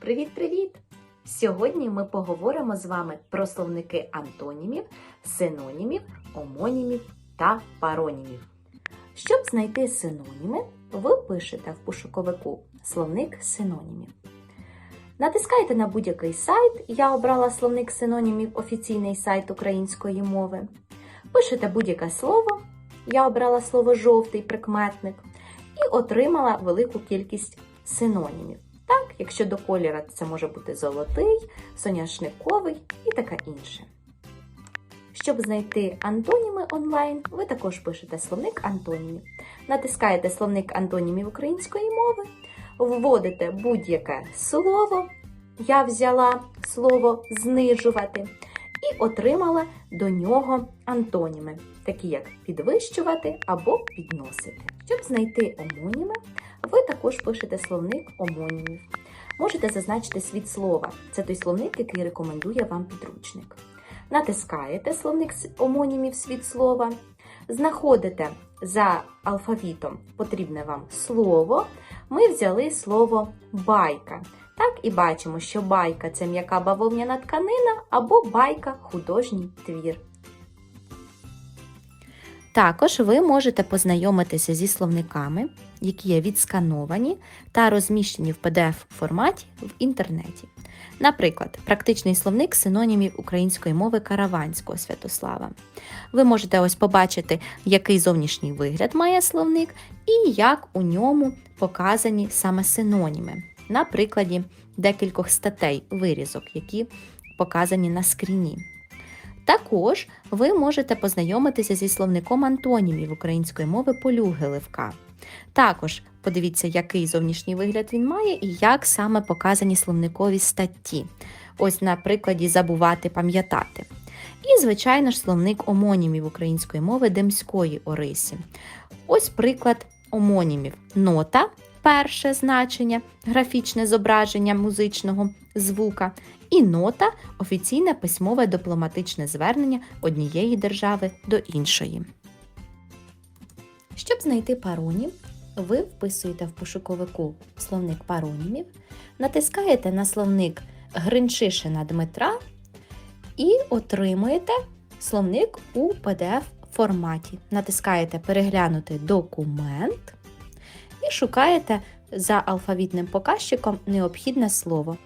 Привіт-привіт! Сьогодні ми поговоримо з вами про словники антонімів, синонімів, омонімів та паронімів. Щоб знайти синоніми, ви пишете в пошуковику словник синонімів. Натискайте на будь-який сайт. Я обрала словник синонімів офіційний сайт української мови. Пишете будь-яке слово. Я обрала слово жовтий прикметник і отримала велику кількість синонімів. Так, якщо до кольора це може бути золотий, соняшниковий і таке інше. Щоб знайти антоніми онлайн, ви також пишете словник антонімів. Натискаєте словник антонімів української мови, вводите будь-яке слово. Я взяла слово знижувати і отримала до нього антоніми, такі як підвищувати або підносити. Щоб знайти омоніми, ви також пишете словник омонімів. Можете зазначити світ слова. Це той словник, який рекомендує вам підручник. Натискаєте словник омонімів світ слова, знаходите за алфавітом потрібне вам слово. Ми взяли слово байка. Так і бачимо, що байка це м'яка бавовняна тканина або байка художній твір. Також ви можете познайомитися зі словниками, які є відскановані та розміщені в PDF форматі в інтернеті. Наприклад, практичний словник синонімів української мови Караванського Святослава. Ви можете ось побачити, який зовнішній вигляд має словник і як у ньому показані саме синоніми на прикладі декількох статей вирізок, які показані на скріні. Також ви можете познайомитися зі словником антонімів української мови Полюги Левка. Також подивіться, який зовнішній вигляд він має і як саме показані словникові статті. Ось на прикладі забувати пам'ятати. І, звичайно ж, словник омонімів української мови Демської Орисі. Ось приклад омонімів. Нота перше значення, графічне зображення музичного звука, і нота офіційне письмове дипломатичне звернення однієї держави до іншої. Щоб знайти паронім, ви вписуєте в пошуковику словник паронімів, натискаєте на словник Гринчишина Дмитра і отримуєте словник у PDF форматі. Натискаєте Переглянути документ і шукаєте за алфавітним показчиком необхідне слово.